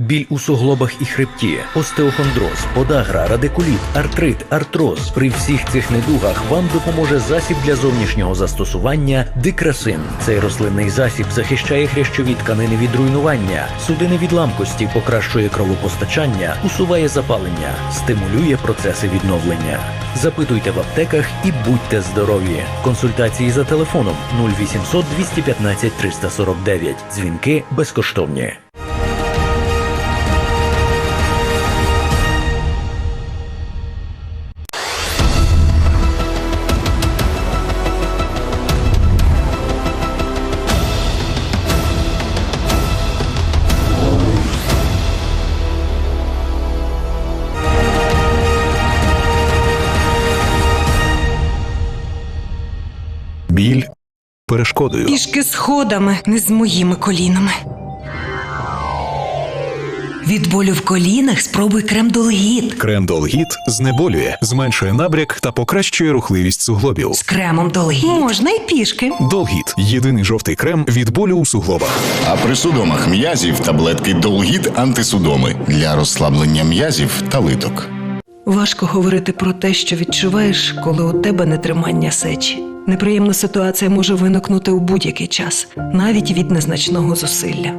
Біль у суглобах і хребті, остеохондроз, подагра, радикуліт, артрит, артроз. При всіх цих недугах вам допоможе засіб для зовнішнього застосування дикрасин. Цей рослинний засіб захищає хрящові тканини від руйнування, судини від ламкості, покращує кровопостачання, усуває запалення, стимулює процеси відновлення. Запитуйте в аптеках і будьте здорові. Консультації за телефоном 0800 215 349. Дзвінки безкоштовні. Біль перешкодою. Пішки сходами, не з моїми колінами. Від болю в колінах спробуй крем Долгіт. Крем Долгіт знеболює, зменшує набряк та покращує рухливість суглобів. З кремом Долгіт. Можна й пішки. Долгіт єдиний жовтий крем від болю у суглобах. А при судомах м'язів таблетки Долгіт антисудоми для розслаблення м'язів та литок. Важко говорити про те, що відчуваєш, коли у тебе нетримання сечі. Неприємна ситуація може виникнути у будь-який час, навіть від незначного зусилля.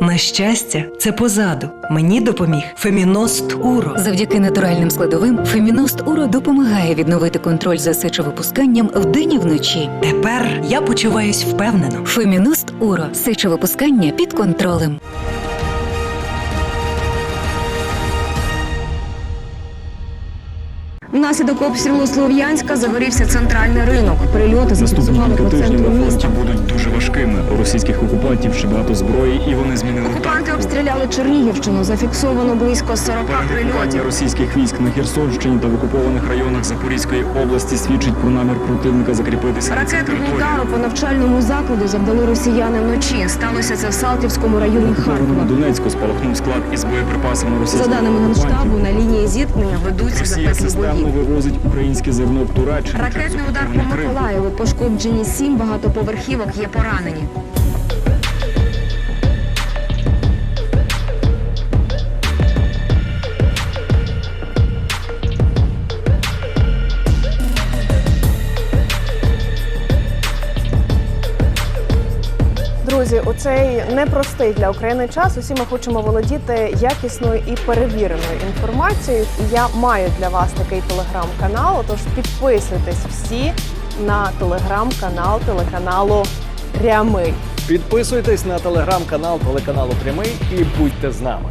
На щастя, це позаду. Мені допоміг Феміност Уро. Завдяки натуральним складовим Феміност Уро допомагає відновити контроль за сечовипусканням вдень і вночі. Тепер я почуваюсь впевнено. Феміност Уро сечовипускання під контролем. Внаслідок обстрілу Слов'янська загорівся центральний ринок. Прильоти Наступні кілька тижнів на фронті будуть дуже важкими. У російських окупантів ще багато зброї, і вони змінили Окупанти обстріляли Чернігівщину. Зафіксовано близько 40 прильотів. російських військ на Херсонщині та в окупованих районах Запорізької області свідчить про намір противника закріпитися Ракетного удару по навчальному закладу завдали росіяни вночі. Сталося це в Салтівському районі Харкова. Донецьку спалахнув склад із боєприпасами За даними генштабу, на лінії зіткнення ведуться запеклі системно бої. вивозить українське зерно в Туреччину. Ракетний удар по. Миколаєву пошкоджені сім багатоповерхівок є поранені. Друзі, у цей непростий для України час. Усі ми хочемо володіти якісною і перевіреною інформацією. Я маю для вас такий телеграм-канал. Тож підписуйтесь всі на телеграм-канал телеканалу Прямий. Підписуйтесь на телеграм-канал телеканалу Прямий і будьте з нами.